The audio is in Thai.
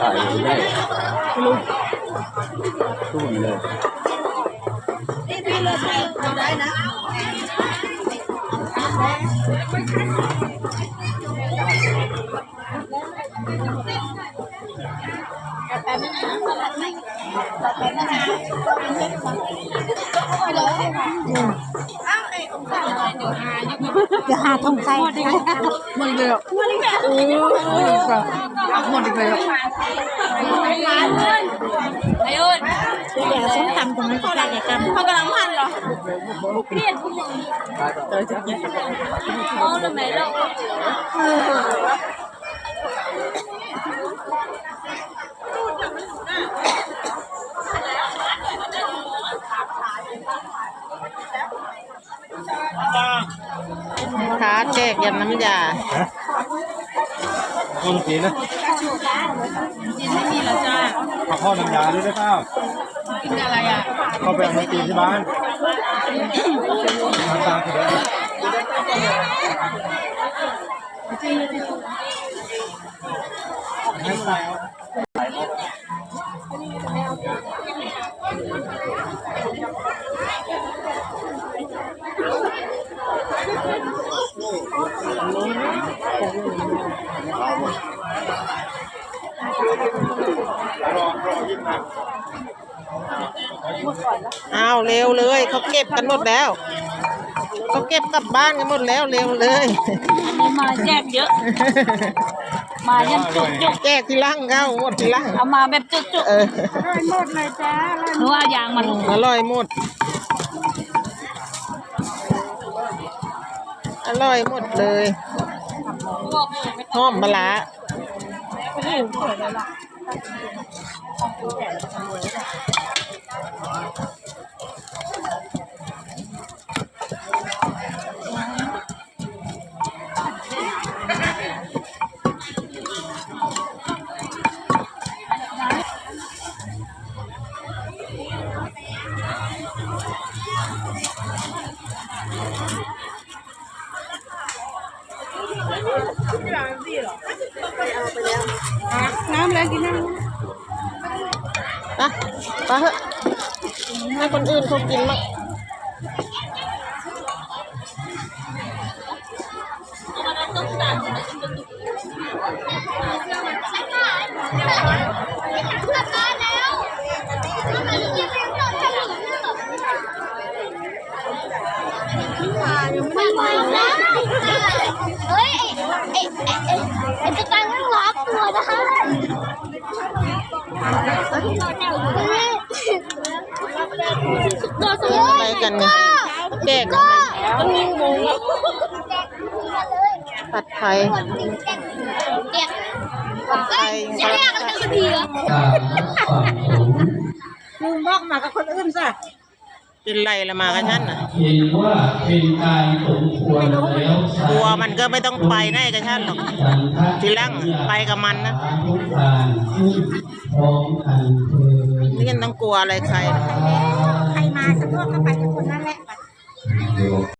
ถ่ายได้ตุ้ม เลยจะหาทองใส่หมดเลยหมดเลยหมดเลยหมดเลยไอ้อ้นเดี๋ยวส้มตำตรงนั้นก็ได้กันเขากำลังพันเหรอเครียดโอ้ทำไมเราขา แจกยำน้ำยาต้นสีนะจินไม่มีแล้วจ้าเอาข้อน้ำยาด้วยได้เปล่ากินอะไรอะเข้าไปเอามาตีที่บ้านทำตามกันเลยใเอาเร็วเลยเขาเก็บกันหมดแล้วเขาเก็บกลับบ้านกันหมดแล้วเร็วเลยอันนี้มาแจกเยอะ มายันจุกจุกแจกที่ล่างเข้าหมดที่ล่างเอามาแบบจุกจุกเออหมดเลยจ้าหนูว่ายางมันอร่อยหมดอร่อยหมดเลย หอมปลา ร้าน้ำแล้วกินน้ไปไปะเถอะให้คนอื่นเขากินมั้งไม่ไหว เฮ้ยไอ้ไอ้ไอ้ไอ้ตะการมันล็อกตัวนะคะตัวสเรื่องอะไรกันเนี่ยแจกอะไรผัดไทยเด็กเฮ้ยจะเรียกกันสักทีเหรอำลุงบอกมากับคนอื่นซะ กินไรละมากันฉันน่ะเห็นว่าเป็นการสมควรแล้วกลัวมันก็ไม่ต้องไปแน่กับฉันหรอกฉันทะทีหลังไปกับมันนะทุกการขึ้นพร้อมกันเถิดไม่งั้นต้องกลัวอะไรใครหรอกใครมาสะดวกก็ไปกับคนนั้นแหละ